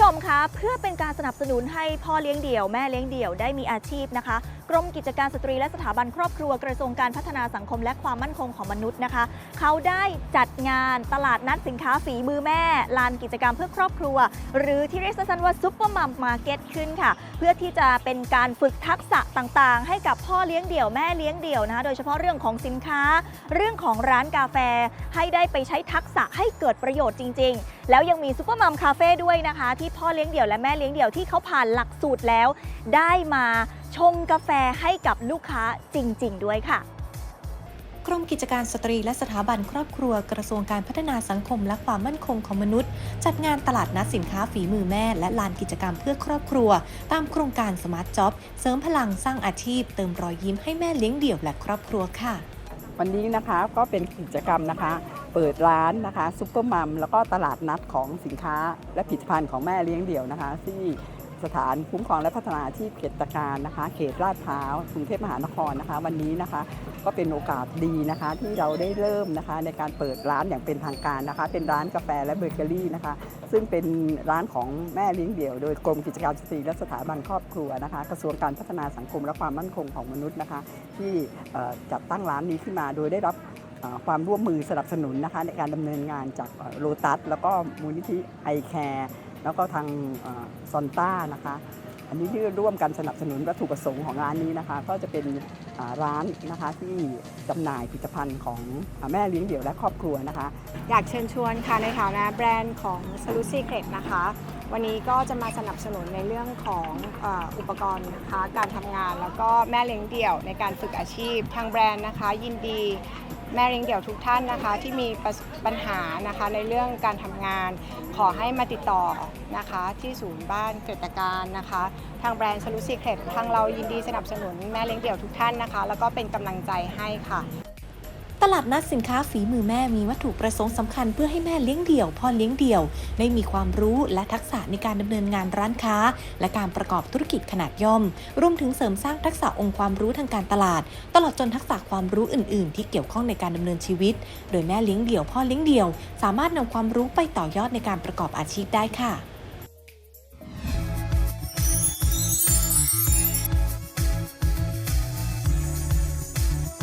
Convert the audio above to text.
ชมคะเพื่อเป็นการสนับสนุนให้พ่อเลี้ยงเดี่ยวแม่เลี้ยงเดี่ยวได้มีอาชีพนะคะ กรมกิจการสตรีและสถาบันครอบครัวกระทรวงการพัฒนาสังคมและความมั่นคงของมนุษย์นะคะ เขาได้จัดงานตลาดนัดสินค้าฝีมือแม่ ลานกิจกรรมเพื่อครอบครัว หรือที่เรียกสั้นๆว่าซุปเปอร์มัมมาร์เก็ตขึ้นค่ะ เพื่อที่จะเป็นการฝึกทักษะต่างๆ ให้กับพ่อเลี้ยงเดี่ยวแม่เลี้ยงเดี่ยวนะคะ โดยเฉพาะเรื่องของสินค้า เรื่องของร้านกาแฟ ให้ได้ไปใช้ทักษะให้เกิดประโยชน์จริง ๆ แล้วยังมีซุปเปอร์มัมคาเฟ่ด้วยนะคะ ที่พ่อเลี้ยงเดี่ยวและแม่เลี้ยงเดี่ยวที่เขาผ่านหลักสูตรแล้ว ได้มา ชงกาแฟให้กับลูกค้าจริง ๆ ด้วยค่ะกรมกิจการสตรีและสถาบันครอบครัวกระทรวงการพัฒนาสังคมและความมั่นคงของมนุษย์ จัดงานตลาดนัดสินค้าฝีมือแม่ และลานกิจกรรมเพื่อครอบครัว ตามโครงการสมาร์ทจ็อบเสริมพลังสร้างอาชีพ เติมรอยยิ้มให้แม่เลี้ยงเดี่ยวและครอบครัวค่ะ วันนี้นะคะก็เป็นกิจกรรมนะคะ เปิดร้านนะคะซุปเปอร์มัมแล้วก็ตลาดนัดของสินค้า และผลิตภัณฑ์ของแม่เลี้ยงเดี่ยวนะคะ ที่ สถานคุ้มครองและพัฒนาอาชีพเขตตการนะคะ เขตลาดพร้าวกรุงเทพมหานครนะคะ วันนี้นะคะก็เป็นโอกาสดีนะคะ ที่เราได้เริ่มนะคะ ในการเปิดร้านอย่างเป็นทางการนะคะ เป็นร้านกาแฟและเบเกอรี่นะคะ ซึ่งเป็นร้านของแม่เลี้ยงเดี่ยว โดยกรมกิจการสตรีและสถาบันครอบครัวนะคะ กระทรวงการพัฒนาสังคมและความมั่นคงของมนุษย์นะคะ ที่จัดตั้งร้านนี้ขึ้นมาโดยได้รับความร่วมมือสนับสนุนนะคะในการดำเนินงานจากโลตัสแล้วก็มูลนิธิไอแคร์ แล้วก็ทางซอนต้านะคะ อันนี้ที่ร่วมกันสนับสนุนวัตถุประสงค์ของร้านนี้นะคะ ก็จะเป็นร้านนะคะที่จำหน่ายผลิตภัณฑ์ของแม่เลี้ยงเดี่ยวและครอบครัวนะคะ อยากเชิญชวนค่ะในฐานะแบรนด์ของ s a l u Secret นะคะ วันนี้ก็จะมาสนับสนุนในเรื่องของอออุปกรณ์นะคะ การทำงานแล้วก็แม่เลี้ยงเดี่ยวในการฝึกอาชีพทางแบรนด์นะคะ ยินดี แม่เลี้ยงเดี่ยวทุกท่านนะคะที่มีปัญหานะคะในเรื่องการทำงาน ขอให้มาติดต่อนะคะที่ศูนย์บ้านเกษตรการนะคะ ทางแบรนด์ s a l u Secret ทางเรายินดีสนับสนุนแม่เลี้ยงเดี่ยวทุกท่านนะคะ แล้วก็เป็นกำลังใจให้ค่ะ ตลาดนัดสินค้าฝีมือแม่มีวัตถุประสงค์สำคัญเพื่อให้แม่เลี้ยงเดี่ยวพ่อเลี้ยงเดี่ยว ได้มีความรู้และทักษะในการดำเนินงานร้านค้า และการประกอบธุรกิจขนาดย่อม รวมถึงเสริมสร้างทักษะองค์ความรู้ทางการตลาด ตลอดจนทักษะความรู้อื่น ๆ ที่เกี่ยวข้องในการดำเนินชีวิต โดยแม่เลี้ยงเดี่ยวพ่อเลี้ยงเดี่ยว สามารถนำความรู้ไปต่อยอดในการประกอบอาชีพได้ค่ะ